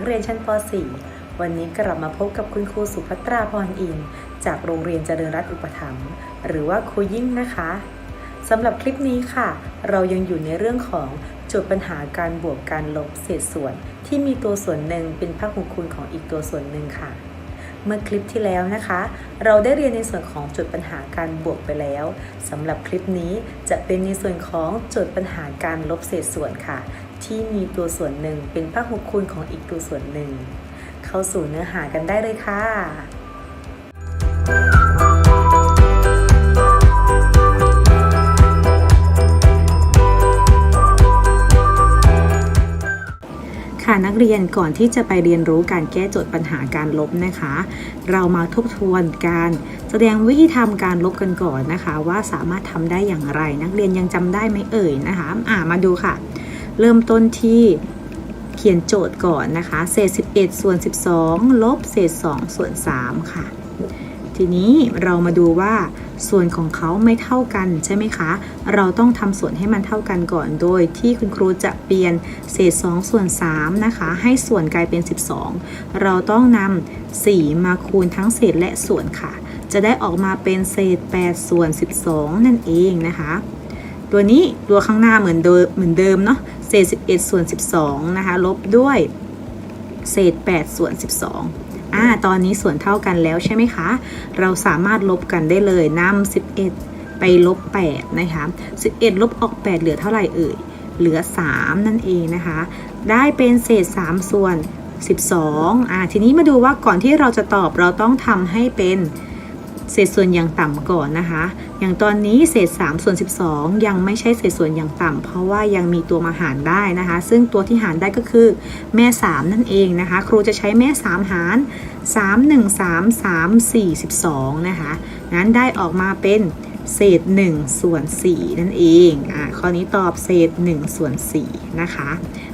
ักเรียนชั้นป .4 วันนี้กลับมาพบกับคุณครูสุภัตราพรอิน จากโรงเรียนเจริญรัตน์อุปถัมภ์หรือว่าครูยิ่งนะคะสำหรับคลิปนี้ค่ะ เรายังอยู่ในเรื่องของโจทย์ปัญหาการบวกการลบเศษส่วน ที่มีตัวส่วนหนึ่งเป็นภาคคูณคูณของอีกตัวส่วนหนึ่งค่ะ เมื่อคลิปที่แล้วนะคะ เราได้เรียนในส่วนของโจทย์ปัญหาการบวกไปแล้วสำหรับคลิปนี้จะเป็นในส่วนของโจทย์ปัญหาการลบเศษส่วนค่ะ ที่มีตัวส่วนหนึ่งเป็นภาคหกคูณของอีกตัวส่วนหนึ่ง เข้าสู่เนื้อหากันได้เลยค่ะค่ะนักเรียนก่อนที่จะไปเรียนรู้การแก้โจทย์ปัญหาการลบนะคะ เรามาทบทวนการแสดงวิธีทำการลบกันก่อนนะคะ ว่าสามารถทำได้อย่างไร นักเรียนยังจำได้ไหมเอ่ยนะคะ อ่ามาดูค่ะ เริ่มต้นที่เขียนโจทย์ก่อนนะคะ เศษ 11 ส่วน 12 ลบเศษ 2 ส่วน 3 ค่ะ ทีนี้เรามาดูว่าส่วนของเขาไม่เท่ากันใช่ไหมคะ เราต้องทำส่วนให้มันเท่ากันก่อนโดยที่คุณครูจะเปลี่ยนเศษ 2 ส่วน 3 นะคะ ให้ส่วนกลายเป็น 12 เราต้องนำ4มาคูณทั้งเศษและส่วนค่ะ จะได้ออกมาเป็นเศษ 8 ส่วน 12 นั่นเองนะคะ ตัวนี้ตัวข้างหน้าเหมือนเดิมเหมือนเดิมเนาะเศษ 11 ส่วน 12 นะคะ ลบด้วยเศษ 8 ส่วน 12อ่าตอนนี้ส่วนเท่ากันแล้วใช่ไหมคะ เราสามารถลบกันได้เลยนำ11 ไปลบ 8 นะคะ 11 ลบออก 8 เหลือเท่าไหร่เอ่ย เหลือ 3 นั่นเองนะคะ ได้เป็นเศษ 3 ส่วน 12อ่าทีนี้มาดูว่าก่อนที่เราจะตอบเราต้องทำให้เป็น เศษส่วนอย่างต่ำก่อนนะคะ อย่างตอนนี้เศษ3ส่วน12 ยังไม่ใช่เศษส่วนอย่างต่ำเพราะว่ายังมีตัวมาหารได้นะคะ ซึ่งตัวที่หารได้ก็คือแม่ 3 นั่นเองนะคะ ครูจะใช้แม่ 3 หาร 3 1 3 3 4 12 นะคะนั้นได้ออกมาเป็นเศษ1ส่วน4นั่นเองอ่าข้อนี้ตอบเศษ1ส่วน4นะคะ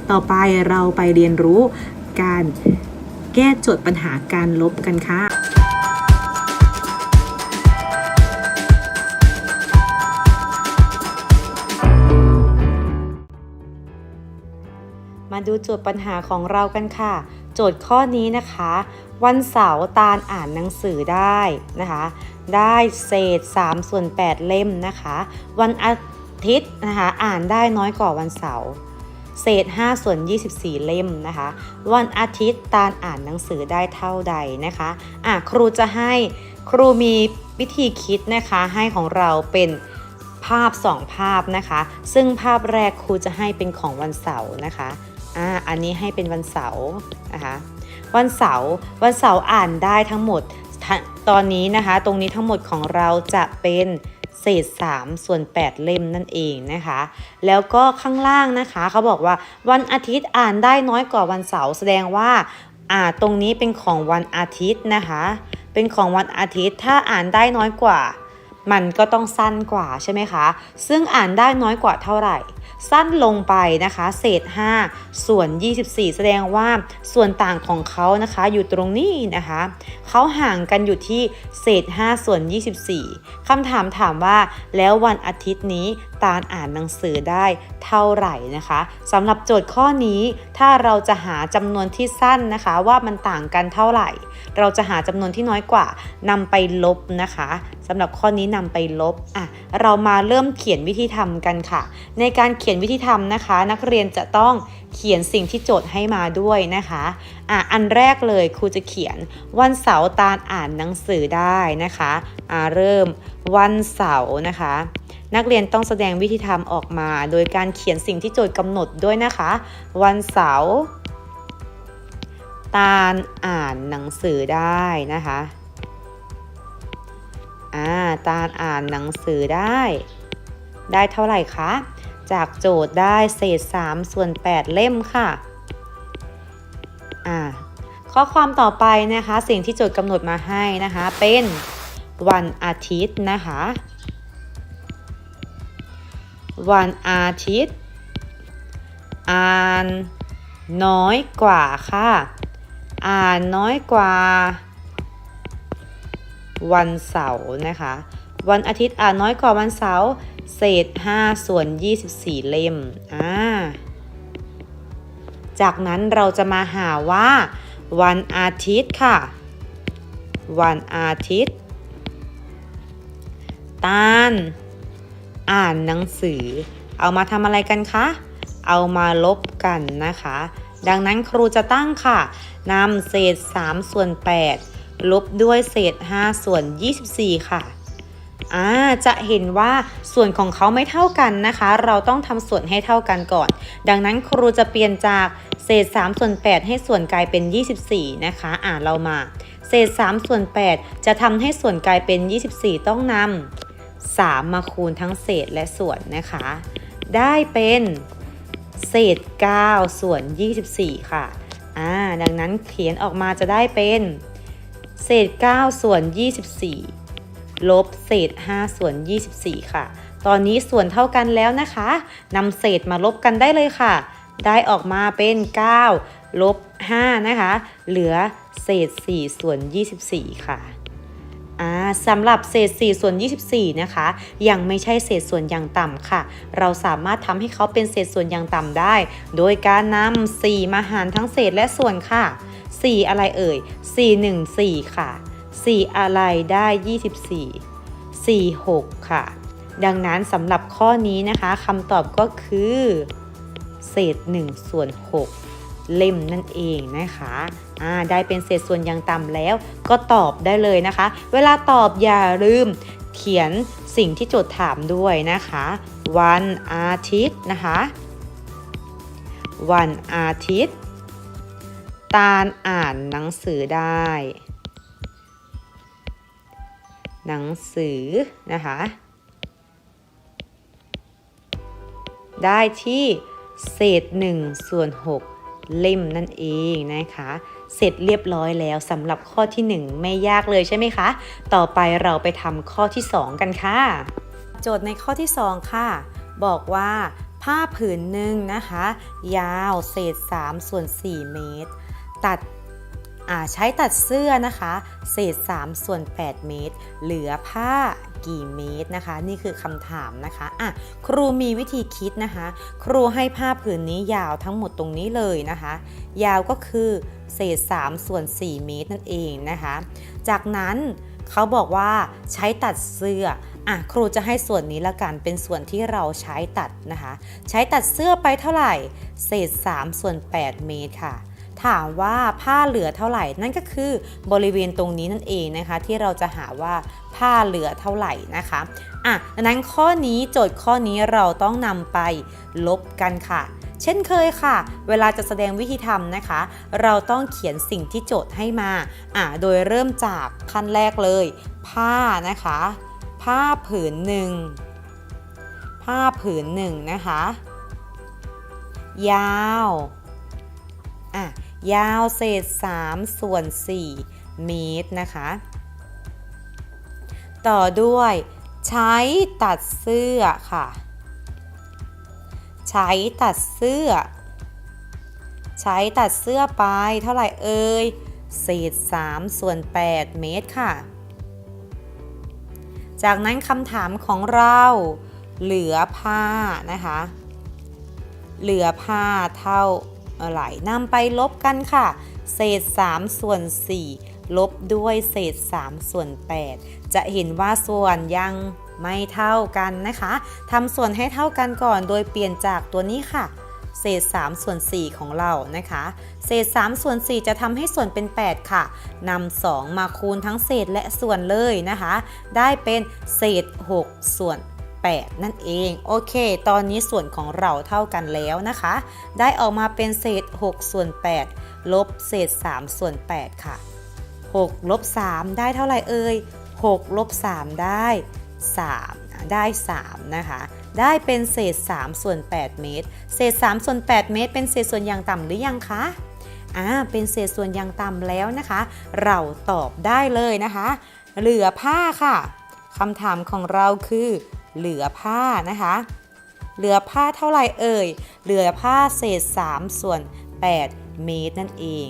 ต่อไปเราไปเรียนรู้การแก้โจทย์ปัญหาการลบกันค่ะ มาดูโจทย์ปัญหาของเรากันค่ะ โจทย์ข้อนี้นะคะ วันเสาร์ตาลอ่านหนังสือได้นะคะ ได้เศษ3ส่วน8เล่มนะคะ วันอาทิตย์นะคะอ่านได้น้อยกว่าวันเสาร์เศษ5ส่วน 24 เล่มนะคะ วันอาทิตย์ตาลอ่านหนังสือได้เท่าใดนะคะอะครูจะให้ครูมีวิธีคิดนะคะให้ของเราเป็นภาพ 2 ภาพนะคะ ซึ่งภาพแรกครูจะให้เป็นของวันเสาร์นะคะ อันนี้ให้เป็นวันเสาร์นะคะวันเสาร์วันเสาร์อ่านได้ทั้งหมดตอนนี้นะคะ ตรงนี้ทั้งหมดของเราจะเป็นเศษ3ส่วน 8 เล่มนั่นเองนะคะ แล้วก็ข้างล่างนะคะ เขาบอกว่าวันอาทิตย์อ่านได้น้อยกว่าวันเสาร์แสดงว่าอ่าตรงนี้เป็นของวันอาทิตย์นะคะ เป็นของวันอาทิตย์ถ้าอ่านได้น้อยกว่า มันก็ต้องสั้นกว่าใช่ไหมคะ ซึ่งอ่านได้น้อยกว่าเท่าไหร่ สั้นลงไปนะคะ เศษ 5 ส่วน 24 แสดงว่าส่วนต่างของเขานะคะอยู่ตรงนี้นะคะเขาห่างกันอยู่ที่เศษ 5 ส่วน 24คำถามถามว่าแล้ววันอาทิตย์นี้ตาลอ่านหนังสือได้เท่าไหร่นะคะสำหรับโจทย์ข้อนี้ถ้าเราจะหาจำนวนที่สั้นนะคะ ว่ามันต่างกันเท่าไหร่ เราจะหาจำนวนที่น้อยกว่านำไปลบนะคะสำหรับข้อนี้นำไปลบอะเรามาเริ่มเขียนวิธีทำกันค่ะ ในการเขียนวิธีทำนะคะ นักเรียนจะต้องเขียนสิ่งที่โจทย์ให้มาด้วยนะคะอะอันแรกเลยครูจะเขียนวันเสาร์ตาลอ่านหนังสือได้นะคะอ่าเริ่มวันเสาร์นะคะ นักเรียนต้องแสดงวิธีทำออกมา โดยการเขียนสิ่งที่โจทย์กำหนดด้วยนะคะ วันเสาร์ ตาลอ่านหนังสือได้นะคะอ่าตาลอ่านหนังสือได้ ได้เท่าไหร่คะ จากโจทย์ได้เศษ 3 ส่วน 8 เล่มค่ะอ่าข้อความต่อไปนะคะ สิ่งที่โจทย์กำหนดมาให้นะคะ เป็นวันอาทิตย์นะคะ วันอาทิตย์ อ่านน้อยกว่าค่ะ อ่านน้อยกว่า วันเสาร์นะคะ วันอาทิตย์อ่านน้อยกว่าวันเสาร์เศษ 5 ส่วน 24 เล่มอ่าจากนั้นเราจะมาหาว่า วันอาทิตย์ค่ะ วันอาทิตย์ตาลอ่านหนังสือ เอามาทำอะไรกันคะ เอามาลบกันนะคะ ดังนั้นครูจะตั้งค่ะนำเศษ 3 ส่วน 8 ลบด้วยเศษ 5 ส่วน 24 ค่ะอ่าจะเห็นว่าส่วนของเขาไม่เท่ากันนะคะ เราต้องทำส่วนให้เท่ากันก่อน ดังนั้นครูจะเปลี่ยนจากเศษ 3 ส่วน 8 ให้ส่วนกลายเป็น 24 นะคะอ่าเรามาเศษ 3 ส่วน 8 จะทำให้ส่วนกลายเป็น 24 ต้องนำ3 มาคูณทั้งเศษและส่วนนะคะ ได้เป็น เศษ 9 ส่วน 24 ค่ะอ่าดังนั้นเขียนออกมาจะได้เป็น เศษ 9 ส่วน 24 ลบเศษ 5 ส่วน 24 ค่ะ ตอนนี้ส่วนเท่ากันแล้วนะคะนำเศษมาลบกันได้เลยค่ะ ได้ออกมาเป็น 9 ลบ 5 นะคะ เหลือเศษ 4 ส่วน 24 ค่ะอ่า สำหรับเศษ 4 ส่วน 24 นะคะ ยังไม่ใช่เศษส่วนอย่างต่ำค่ะ เราสามารถทำให้เขาเป็นเศษส่วนอย่างต่ำได้ โดยการนำ4 มาหารทั้งเศษและส่วนค่ะ 4 อะไรเอ่ย 4 1 4 ค่ะ 4 อะไรได้ 24 4 6 ค่ะ ดังนั้นสำหรับข้อนี้นะคะคำตอบก็คือ เศษ 1 ส่วน 6 เล่มนั่นเองนะคะอ่าได้เป็นเศษส่วนอย่างต่ำแล้ว ก็ตอบได้เลยนะคะ เวลาตอบอย่าลืมเขียนสิ่งที่โจทย์ถามด้วยนะคะ วันอาทิตย์นะคะ วันอาทิตย์ ตาลอ่านหนังสือได้ หนังสือนะคะ ได้ที่เศษ1ส่วน6 เล่มนั่นเองนะคะ เสร็จเรียบร้อยแล้วสำหรับข้อที่ 1 ไม่ยากเลยใช่ไหมคะ ต่อไปเราไปทำข้อที่ 2 กันค่ะ โจทย์ในข้อที่ 2 ค่ะ บอกว่าผ้าผืนหนึ่งนะคะ ยาวเศษ3ส่วน4เมตร ตัดใช้ตัดเสื้อนะคะ เศษ3ส่วน8เมตร เหลือผ้า กี่เมตรนะคะ นี่คือคำถามนะคะอะครูมีวิธีคิดนะคะ ครูให้ผ้าผืนนี้ยาวทั้งหมดตรงนี้เลยนะคะ ยาวก็คือเศษ3ส่วน 4 เมตรนั่นเองนะคะ จากนั้นเขาบอกว่าใช้ตัดเสื้ออะครูจะให้ส่วนนี้ละกันเป็นส่วนที่เราใช้ตัดนะคะ ใช้ตัดเสื้อไปเท่าไหร่ เศษ3ส่วน 8 เมตรค่ะ ถามว่าผ้าเหลือเท่าไหร่ นั่นก็คือบริเวณตรงนี้นั่นเองนะคะ ที่เราจะหาว่าผ้าเหลือเท่าไหร่นะคะอะดังนั้นข้อนี้โจทย์ข้อนี้เราต้องนำไปลบกันค่ะ เช่นเคยค่ะ เวลาจะแสดงวิธีทำนะคะ เราต้องเขียนสิ่งที่โจทย์ให้มาอะโดยเริ่มจากขั้นแรกเลย ผ้านะคะ ผ้าผืนหนึ่งผ้าผืนหนึ่งนะคะ ยาวอะ ยาวเศษ 3 ส่วน 4 เมตรนะคะ ต่อด้วยใช้ตัดเสื้อค่ะ ใช้ตัดเสื้อ ใช้ตัดเสื้อไปเท่าไหร่เอ่ยเศษ 3 ส่วน 8 เมตรค่ะ จากนั้นคำถามของเราเหลือผ้านะคะ เหลือผ้าเท่า อะไรนำไปลบกันค่ะ เศษ 3 ส่วน 4 ลบด้วยเศษ 3 ส่วน 8 จะเห็นว่าส่วนยังไม่เท่ากันนะคะทำส่วนให้เท่ากันก่อนโดยเปลี่ยนจากตัวนี้ค่ะเศษ3ส่วน4ของเรานะคะ เศษ3ส่วน4จะทำให้ส่วนเป็น 8 ค่ะนำ2มาคูณทั้งเศษและส่วนเลยนะคะ ได้เป็นเศษ 6 ส่วน 8 นั่นเอง โอเค ตอนนี้ส่วนของเราเท่ากันแล้วนะคะ ได้ออกมาเป็นเศษ 6 ส่วน 8 ลบเศษ 3 ส่วน 8 ค่ะ 6 ลบ 3 ได้เท่าไหร่เอ่ย 6 ลบ 3 ได้ 3 ได้ 3 นะคะ ได้เป็นเศษ 3 ส่วน 8 เมตร เศษ 3 ส่วน 8 เมตร เป็นเศษส่วนอย่างต่ำหรือยังคะอ่าเป็นเศษส่วนอย่างต่ำแล้วนะคะ เราตอบได้เลยนะคะ เหลือผ้าค่ะคำถามของเราคือ เหลือผ้านะคะ เหลือผ้าเท่าไหร่เอ่ย เหลือผ้าเศษ 3 ส่วน 8 เมตรนั่นเอง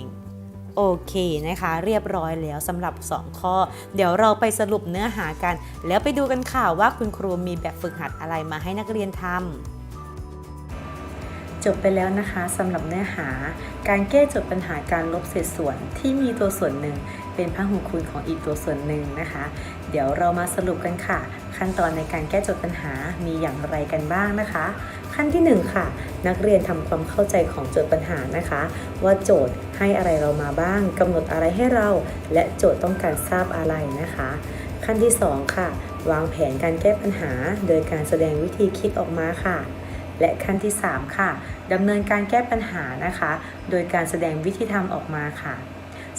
โอเคนะคะ เรียบร้อยแล้วสำหรับ 2 ข้อ เดี๋ยวเราไปสรุปเนื้อหากัน แล้วไปดูกันค่ะว่าคุณครูมีแบบฝึกหัดอะไรมาให้นักเรียนทำจบไปแล้วนะคะสำหรับเนื้อหา การแก้โจทย์ปัญหาการลบเศษส่วนที่มีตัวส่วนหนึ่ง เป็นพหุคูณของอีกตัวส่วนหนึ่งนะคะ เดี๋ยวเรามาสรุปกันค่ะ ขั้นตอนในการแก้โจทย์ปัญหามีอย่างไรกันบ้างนะคะ ขั้นที่หนึ่งค่ะ นักเรียนทำความเข้าใจของโจทย์ปัญหานะคะ ว่าโจทย์ให้อะไรเรามาบ้างกำหนดอะไรให้เรา และโจทย์ต้องการทราบอะไรนะคะ ขั้นที่สองค่ะ วางแผนการแก้ปัญหา โดยการแสดงวิธีคิดออกมาค่ะ และขั้นที่ 3 ค่ะดำเนินการแก้ปัญหานะคะ โดยการแสดงวิธีทำออกมาค่ะ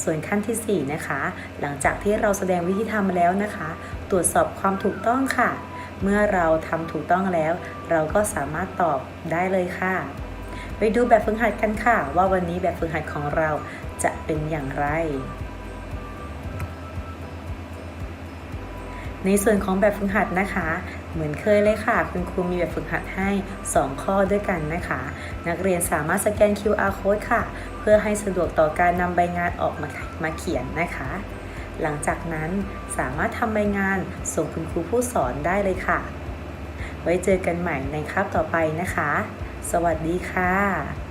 ส่วนขั้นทีสี่ 4 นะคะ หลังจากที่เราแสดงวิธีทำแล้วนะคะ ตรวจสอบความถูกต้องค่ะ เมื่อเราทำถูกต้องแล้ว เราก็สามารถตอบได้เลยค่ะ ไปดูแบบฝึกหัดกันค่ะ ว่าวันนี้แบบฝึกหัดของเราจะเป็นอย่างไร ในส่วนของแบบฝึกหัดนะคะ เหมือนเคยเลยค่ะ คุณครูมีแบบฝึกหัดให้ 2 ข้อด้วยกันนะคะ นักเรียนสามารถสแกน QR code ค่ะ เพื่อให้สะดวกต่อการนำใบงานออกมามาเขียนนะคะ หลังจากนั้นสามารถทำใบงานส่งคุณครูผู้สอนได้เลยค่ะ ไว้เจอกันใหม่ในคาบต่อไปนะคะ สวัสดีค่ะ